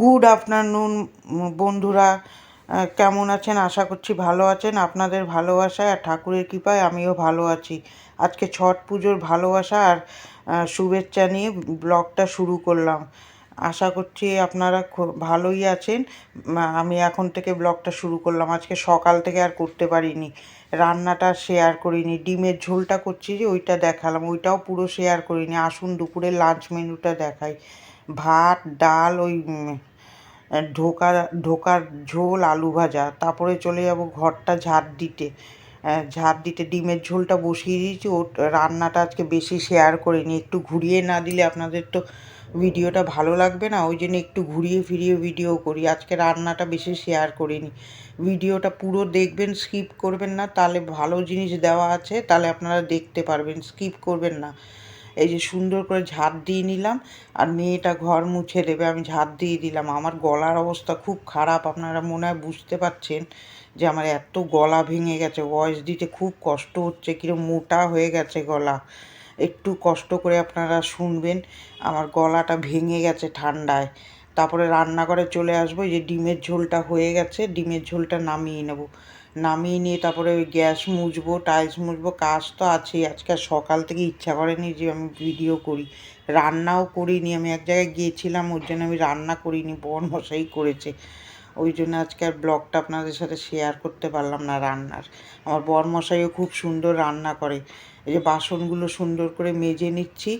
Good afternoon বন্ধুরা। কেমন আছেন? আশা করছি ভালো আছেন। আপনাদের ভালোবাসায় আর ঠাকুরের কৃপায় আমিও ভালো আছি। আজকে ছট পুজোর ভালোবাসা আর শুভেচ্ছা নিয়ে ব্লগটা শুরু করলাম। আশা করছি আপনারা ভালোই আছেন। আমি এখন থেকে ব্লগটা শুরু করলাম। আজকে সকাল থেকে আর করতে পারিনি। রান্নাটা শেয়ার করিনি। ডিমের ঝোলটা করছি যে, ওইটা দেখালাম। ওইটাও পুরো শেয়ার করিনি। আসুন দুপুরে লাঞ্চ মেনুটা দেখাই। ভাত, ডাল, ওই ঢোকা ঢোকার ঝোল আলু ভাজা। তারপরে চলে যাব ঘরটা ঝাড় দিতে। ঝাড় দিতে ডিমের ঝোলটা বসিয়ে দিয়েছি। ও রান্নাটা আজকে বেশি শেয়ার করিনি। একটু ঘুরিয়ে না দিলে আপনাদের তো ভিডিওটা ভালো লাগবে না। ওই জন্য একটু ঘুরিয়ে ফিরিয়ে ভিডিও করি। আজকে রান্নাটা বেশি শেয়ার করিনি। ভিডিওটা পুরো দেখবেন স্কিপ করবেন না। তাহলে ভালো জিনিস দেওয়া আছে। তাহলে আপনারা দেখতে পারবেন। স্কিপ করবেন না। এই যে সুন্দর করে ঝাড় দিয়ে নিলাম আর মেয়েটা ঘর মুছে দেবে, আমি ঝাড় দিয়ে দিলাম। আমার গলার অবস্থা খুব খারাপ, আপনারা মনে হয় বুঝতে পারছেন যে আমার এত গলা ভেঙে গেছে ভয়েস দিতে খুব কষ্ট হচ্ছে, কিরম মোটা হয়ে গেছে গলা। একটু কষ্ট করে আপনারা শুনবেন, আমার গলাটা ভেঙে গেছে ঠান্ডায়। তারপরে রান্নাঘরে চলে আসব যে ডিমের ঝোলটা হয়ে গেছে, ডিমের ঝোলটা নামিয়ে নেব। নামিয়ে নিয়ে তারপরে ওই গ্যাস মুছবো, টাইলস মুছবো, কাজ তো আছেই, আজকে সকাল থেকে ইচ্ছা করেনি যে আমি ভিডিও করি। রান্নাও করিনি, আমি এক জায়গায় গিয়েছিলাম, ওর জন্য আমি রান্না করিনি, বর মশাই করেছে। ওই জন্য আজকে আর ব্লগটা আপনাদের সাথে শেয়ার করতে পারলাম না রান্নার। আমার বরমশাইও খুব সুন্দর রান্না করে। এই যে বাসনগুলো সুন্দর করে মেজে নিচ্ছি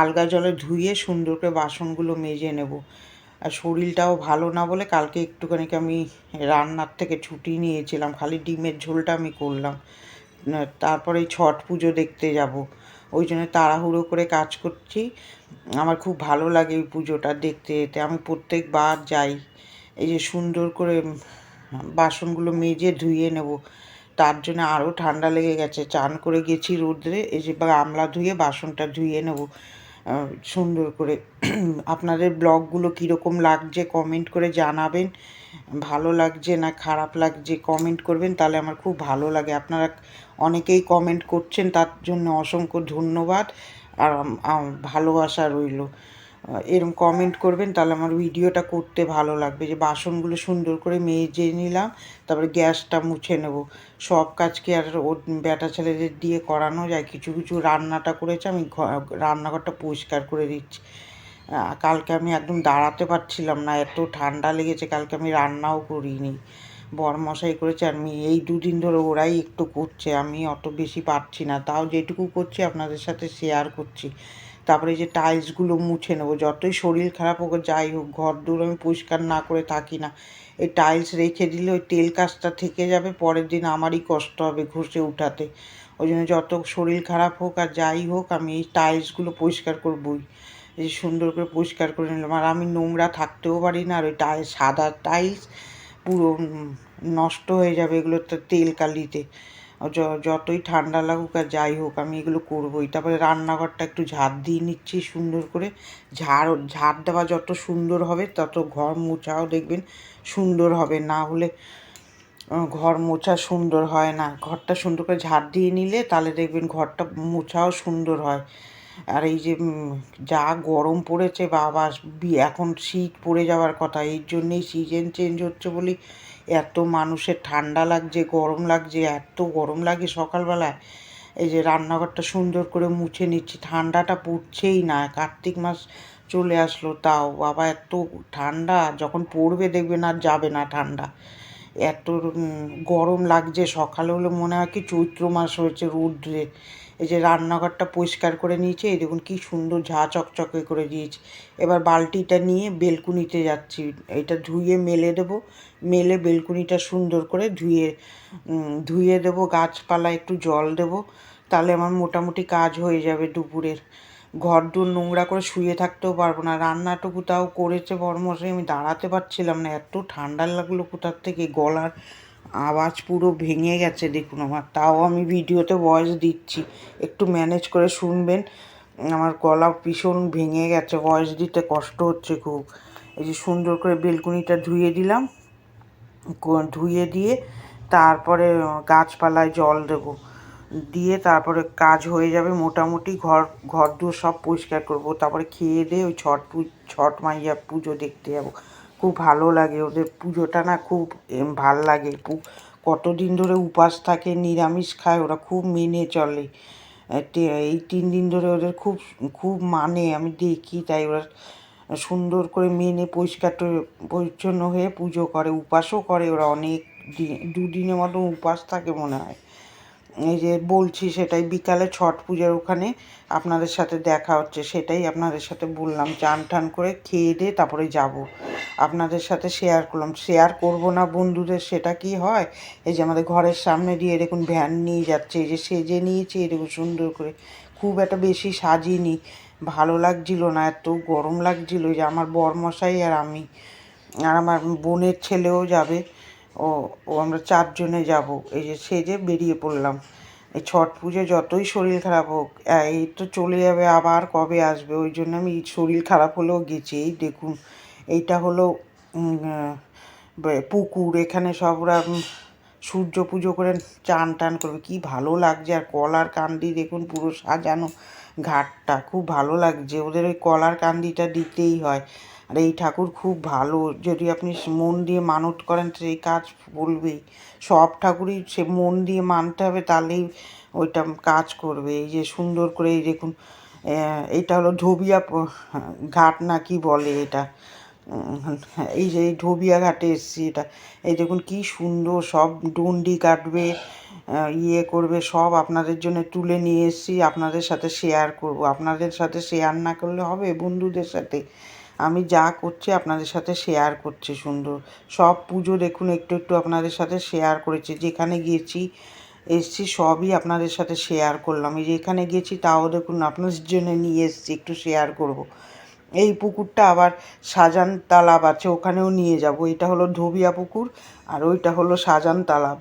আলগা জলে ধুয়ে সুন্দর করে বাসনগুলো মেজে নেব। আর শরীরটাও ভালো না বলে কালকে একটুখানি আমি রান্নার থেকে ছুটি নিয়েছিলাম, খালি ডিমের ঝোলটা আমি করলাম। তারপরে ছট পুজো দেখতে যাব। ওই জন্য তাড়াহুড়ো করে কাজ করছি। আমার খুব ভালো লাগে এই পুজোটা দেখতে যেতে। আমি প্রত্যেকবার যাই। এই যে সুন্দর করে বাসনগুলো মেজে ধুয়ে নেব। তার জন্য আরও ঠান্ডা লেগে গেছে। চান করে গেছি রোদ্রে, এই যে আমলা ধুয়ে বাসনটা ধুয়ে নেব। সুন্দর করে। আপনাদের ব্লগগুলো কীরকম লাগছে কমেন্ট করে জানাবেন। ভালো লাগছে না খারাপ লাগছে কমেন্ট করবেন, তাহলে আমার খুব ভালো লাগে। আপনারা অনেকেই কমেন্ট করছেন, তার জন্য অসংখ্য ধন্যবাদ। আর ভালোবাসা রইল। এরম কমেন্ট করবেন, তাহলে আমার ভিডিওটা করতে ভালো লাগবে। যে বাসনগুলো সুন্দর করে মেজে নিলাম, তারপরে গ্যাসটা মুছে নেব। সব কাজ কি আর ও বেটা ছেলেদের দিয়ে করানো যায়? কিছু কিছু রান্নাটা করেছে, আমি রান্নাঘরটা পরিষ্কার করে দিচ্ছি। কালকে আমি একদম দাঁড়াতে পারছিলাম না, এত ঠান্ডা লেগেছে, কালকে আমি রান্নাও করিনি। বরমশাই করেছে আমি এই দুদিন ধরে ওরাই একটু করছে, আমি অত বেশি পারছি না। তাও যেটুকু করছি, আপনাদের সাথে শেয়ার করছি। তারপরে যে টাইলসগুলো মুছে নেব, যতই শরীর খারাপ হোক, যাই হোক, ঘর দূর আমি পরিষ্কার না করে থাকি না। এই টাইলস রেখে দিলে ওই তেল কাজটা থেকে যাবে, পরের দিন আমারই কষ্ট হবে ঘষে উঠাতে। ওই জন্য যত শরীর খারাপ হোক আর যাই হোক, আমি এই টাইলসগুলো পরিষ্কার করবই। এই সুন্দর করে পরিষ্কার করে নিলাম। আর আমি নোংরা থাকতেও পারি না, আর ওই টাইলস সাদা টাইলস পুরো নষ্ট হয়ে যাবে এগুলো তো তেল কালিতে। যতই ঠান্ডা লাগুক আর যাই হোক, আমি এগুলো করবোই। তারপরে রান্নাঘরটা একটু ঝাড় দিয়ে নিচ্ছি সুন্দর করে। ঝাড় ঝাড় দেওয়া যত সুন্দর হবে, তত ঘর মোছাও দেখবেন সুন্দর হবে। না হলে ঘর মোছা সুন্দর হয় না। ঘরটা সুন্দর করে ঝাড় দিয়ে নিলে তাহলে দেখবেন ঘরটা মোছাও সুন্দর হয়। আর এই যে যা গরম পড়েছে বাবা এখন শীত পড়ে যাওয়ার কথা। এই জন্যেই সিজন চেঞ্জ হচ্ছে বলেই এত মানুষের ঠান্ডা লাগছে, গরম লাগছে, এত গরম লাগে সকালবেলায়। এই যে রান্নাঘরটা সুন্দর করে মুছে নিচ্ছি, ঠান্ডাটা পড়ছেই না, কার্তিক মাস চলে আসলো, তাও বাবা এত ঠান্ডা, যখন পড়বে দেখবেন আর যাবে না ঠান্ডা। এত গরম লাগছে, সকালে হলে মনে হয় কি চৈত্র মাস হয়েছে রৌদ্রে। এই যে রান্নাঘরটা পরিষ্কার করে নিয়েছে, এই দেখুন কী সুন্দর ঝা চকচকে করে দিয়েছি। এবার বালতিটা নিয়ে বেলকুনিতে যাচ্ছি। এটা ধুয়ে মেলে দেবো, মেলে বেলকুনিটা সুন্দর করে ধুয়ে ধুয়ে দেবো, গাছপালা একটু জল দেবো, তাহলে আমার মোটামুটি কাজ হয়ে যাবে দুপুরের। ঘর দূর নোংরা করে শুয়ে থাকতেও পারব না। রান্নাটুকু তাও করেছে বরমশাই আমি দাঁড়াতে পারছিলাম না। এত ঠান্ডা লাগল কোথার থেকে গলার আওয়াজ পুরো ভেঙে গেছে, দেখুন আমার। তাও আমি ভিডিওতে ভয়েস দিচ্ছি। একটু ম্যানেজ করে শুনবেন। আমার গলা ভীষণ ভেঙে গেছে ভয়েস দিতে কষ্ট হচ্ছে খুব। এই যে সুন্দর করে বেলকুনিটা ধুয়ে দিলাম। ধুয়ে দিয়ে তারপরে গাছপালায় জল দেবো। দিয়ে তারপরে কাজ হয়ে যাবে। মোটামুটি ঘর ঘর দুয়ার সব পরিষ্কার করব। তারপরে খেয়ে দিয়ে ওই ছট ছট মাইয়া পুজো দেখতে যাব। খুব ভালো লাগে ওদের পুজোটা না খুব ভালো লাগে। কতদিন ধরে উপাস থাকে, নিরামিষ খায়, ওরা খুব মেনে চলে। এই তিন দিন ধরে ওদের খুব খুব মানে আমি দেখি তাই ওরা সুন্দর করে মেনে পরিষ্কার পরিচ্ছন্ন হয়ে পুজো করে, উপাসও করে। ওরা অনেক দিন দুদিনের মতো উপাস থাকে মনে হয়। এই যে বলছি সেটাই, বিকালে ছট পূজার ওখানে আপনাদের সাথে দেখা হচ্ছে, সেটাই আপনাদের সাথে বললাম, চান টান করে খেয়ে দিয়ে তারপরে যাব। আপনাদের সাথে শেয়ার করলাম শেয়ার করব না বন্ধুদের, সেটা কি হয়? এই যে আমাদের ঘরের সামনে দিয়ে দেখুন ভ্যান নিয়ে যাচ্ছে, এই যে সেজে নিয়েছি এরকম সুন্দর করে। খুব একটা বেশি সাজিনি, ভালো লাগছিল না, এত গরম লাগছিল যে আমার বরমশাই আর আমি, আর আমার বোনের ছেলেও যাবে। ও ও, আমরা চারজনে যাব। এই যে সেজে বেরিয়ে পড়লাম। এই ছট পুজো যতই শরীর খারাপ হোক, এই তো চলে যাবে, আবার কবে আসবে? ওই জন্য আমি শরীর খারাপ হলেও গেছি। এই দেখুন, এইটা হলো পুকুর। এখানে সব ওরা সূর্য পুজো করে চান টান করবে। কি ভালো লাগছে। আর কলার কান্দি দেখুন, পুরো সাজানো ঘাটটা। খুব ভালো লাগছে। ওদের ওই কলার কান্দিটা দিতেই হয়। আর এই ঠাকুর খুব ভালো। যদি আপনি মন দিয়ে মানত করেন তো সেই কাজ বলবেই। সব ঠাকুরই সে মন দিয়ে মানতে হবে, তাহলেই ওইটা কাজ করবে। এই যে সুন্দর করে এই দেখুন এটা হলো ধোবিয়া ঘাট না কি বলে এটা? এই যে এই ধোবিয়া ঘাটে এসছি এটা। এই দেখুন কি সুন্দর, সব ডন্ডি কাটবে ইয়ে করবে, সব আপনাদের জন্য তুলে নিয়ে এসেছি। আপনাদের সাথে শেয়ার করব। আপনাদের সাথে শেয়ার না করলে হবে বন্ধুদের সাথে। আমি যা করছি আপনাদের সাথে শেয়ার করছি, সুন্দর। সব পুজো দেখুন, একটু একটু আপনাদের সাথে শেয়ার করেছি। যেখানে গিয়েছি, এসছি, সবই আপনাদের সাথে শেয়ার করলাম। এই যে এখানে গেছি তাও দেখুন, আপনাদের জন্য নিয়ে এসছি, একটু শেয়ার করব। এই পুকুরটা আবার সাজান তালাব আছে, ওখানেও নিয়ে যাব। এটা হলো ধোবিয়া পুকুর, আর ওইটা হলো সাজান তালাব।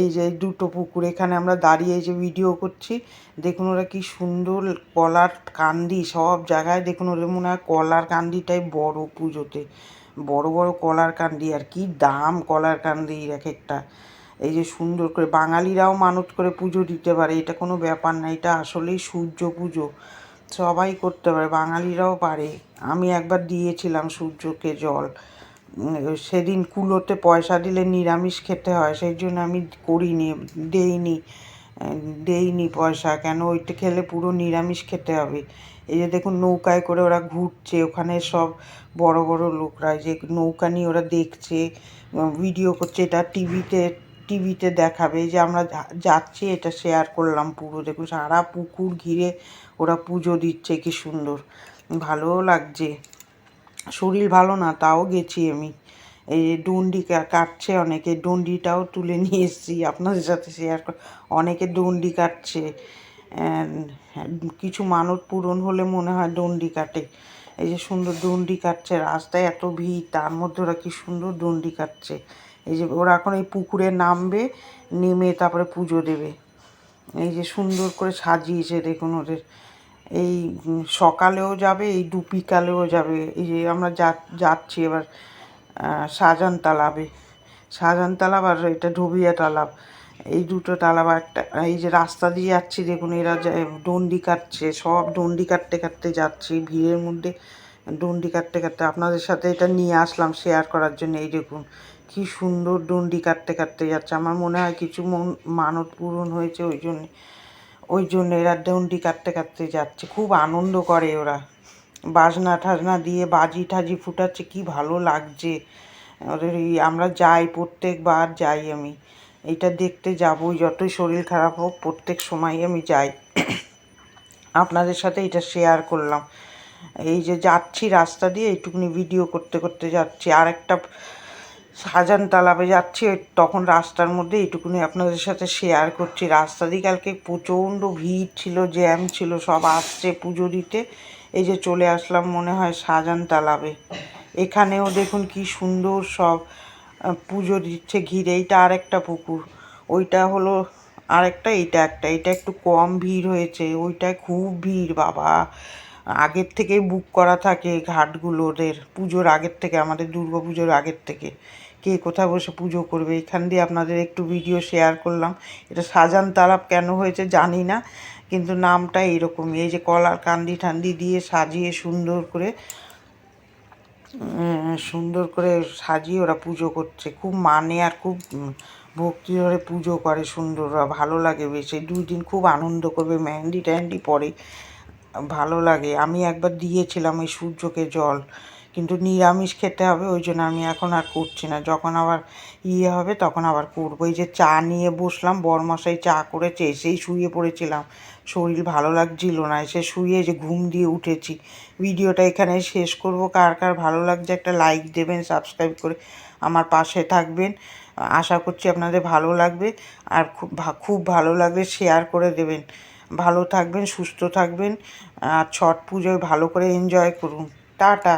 এই যে দুটো পুকুর, এখানে আমরা দাঁড়িয়ে যে ভিডিও করছি, দেখুন ওরা কি সুন্দর কলার কান্দি, সব জায়গায় দেখুন ওদের মনে হয় কলার কান্দিটাই বড় পুজোতে। বড় বড় কলার কান্দি, আর কি দাম কলার কান্দির এক একটা। এই যে সুন্দর করে, বাঙালিরাও মানত করে পুজো দিতে পারে, এটা কোনো ব্যাপার না, এটা আসলেই সূর্য পুজো। সবাই করতে পারে, বাঙালিরাও পারে। আমি একবার দিয়েছিলাম সূর্যকে জল। সেদিন কুলোতে পয়সা দিলে নিরামিষ খেতে হয়, সেই জন্য আমি করিনি, দেইনি দেইনি পয়সা, কেন ওইটা খেলে পুরো নিরামিষ খেতে হবে। এই যে দেখুন নৌকায় করে ওরা ঘুরছে, ওখানে সব বড় বড় লোকরা, যে নৌকা নিয়ে ওরা দেখছে ভিডিও করছে, এটা টিভিতে টিভিতে দেখাবে যে আমরা যাচ্ছি এটা শেয়ার করলাম পুরো, দেখুন সারা পুকুর ঘিরে ওরা পুজো দিচ্ছে, কি সুন্দর, ভালোও লাগছে। শরীর ভালো না, তাও গেছি আমি। এই যে ডন্ডি কাটছে অনেকে, ডন্ডিটাও তুলে নিয়ে এসেছি আপনাদের সাথে শেয়ার কর অনেকে ডন্ডি কাটছে। কিছু মানত পূরণ হলে মনে হয় ডন্ডি কাটে। এই যে সুন্দর ডন্ডি কাটছে, রাস্তায় এত ভিড়, তার মধ্যে ওরা কি সুন্দর ডন্ডি কাটছে। এই যে ওরা এখন এই পুকুরে নামবে, নেমে তারপরে পুজো দেবে। এই যে সুন্দর করে সাজিয়েছে দেখুন ওদের। এই সকালেও যাবে এই দু বিকালেও যাবে। এই যে আমরা যা- যাচ্ছি এবার আহ, শাহজাহান তালাবে। শাহজাহান তালাব আর এটা ঢুবিয়া তালাব। এই দুটো তালাব একটা এই যে রাস্তা দিয়ে যাচ্ছি দেখুন এরা ডন্ডি কাটছে সব ডন্ডি কাটতে কাটতে যাচ্ছি ভিড়ের মধ্যে ডন্ডি কাটতে কাটতে। আপনাদের সাথে এটা নিয়ে আসলাম শেয়ার করার জন্য এই দেখুন কি সুন্দর ডন্ডি কাটতে কাটতে যাচ্ছে। আমার মনে হয় কিছু মন মানত পূরণ হয়েছে ওই জন্য। ওই জন্য এরা ডন্ডি কাটতে কাটতে যাচ্ছে। খুব আনন্দ করে ওরা। বাজনা টাজনা দিয়ে বাজি টাজি ফুটাচ্ছে, কি ভালো লাগছে। ওদের আমরা যাই, প্রত্যেকবার যাই আমি। এটা দেখতে যাবই, যতই শরীর খারাপ হোক, প্রত্যেক সময় আমি যাই। আপনাদের সাথে এটা শেয়ার করলাম। এই যে যাচ্ছি রাস্তা দিয়ে, এইটুকুনি ভিডিও করতে করতে যাচ্ছি। আর একটা শাহজাহান তালাবে যাচ্ছি তখন রাস্তার মধ্যে এইটুকুনি আপনাদের সাথে শেয়ার করছি। রাস্তা দিয়ে কালকে প্রচণ্ড ভিড় ছিল জ্যাম ছিল, সব আসছে পুজো দিতে। এই যে চলে আসলাম মনে হয় শাহজাহান তালাবে। এখানেও দেখুন কি সুন্দর সব পুজো দিচ্ছে ঘিরে। এইটা আরেকটা পুকুর, ওইটা হলো আরেকটা, এইটা একটা। এটা একটু কম ভিড় হয়েছে, ওইটায় খুব ভিড়, বাবা। আগের থেকেই বুক করা থাকে ঘাটগুলো ওদের পুজোর আগের থেকে, আমাদের দুর্গা পুজোর আগের থেকে। কে কোথায় বসে পুজো করবে? এখান দিয়ে আপনাদের একটু ভিডিও শেয়ার করলাম। এটা সাজান তালাব কেন হয়েছে জানি না, কিন্তু নামটা এইরকমই। এই যে কলার কান্দি ঠান্দি দিয়ে সাজিয়ে সুন্দর করে সুন্দর করে সাজিয়ে ওরা পুজো করছে। খুব মানে আর খুব ভক্তি ধরে পুজো করে সুন্দররা। ভালো লাগে বেশ। দুই দিন খুব আনন্দ করবে। মেহেন্দি টেহেন্দি পরে ভালো লাগে। আমি একবার দিয়েছিলাম ওই সূর্যকে জল, কিন্তু নিরামিষ খেতে হবে, ওই জন্য আমি এখন আর করছি না। যখন আবার ইয়ে হবে, তখন আবার করব। এই যে চা নিয়ে বসলাম, বরমশাই চা করেছে, এসেই শুয়ে পড়েছিলাম। শরীর ভালো লাগছিল না, এসে শুয়ে যে ঘুম দিয়ে উঠেছি। ভিডিওটা এখানে শেষ করব। কার কার ভালো লাগছে একটা লাইক দেবেন, সাবস্ক্রাইব করে আমার পাশে থাকবেন। আশা করছি আপনাদের ভালো লাগবে, আর খুব খুব ভালো লাগলে শেয়ার করে দেবেন। ভালো থাকবেন সুস্থ থাকবেন আর ছট পুজোয় ভালো করে এনজয় করুন। টাটা।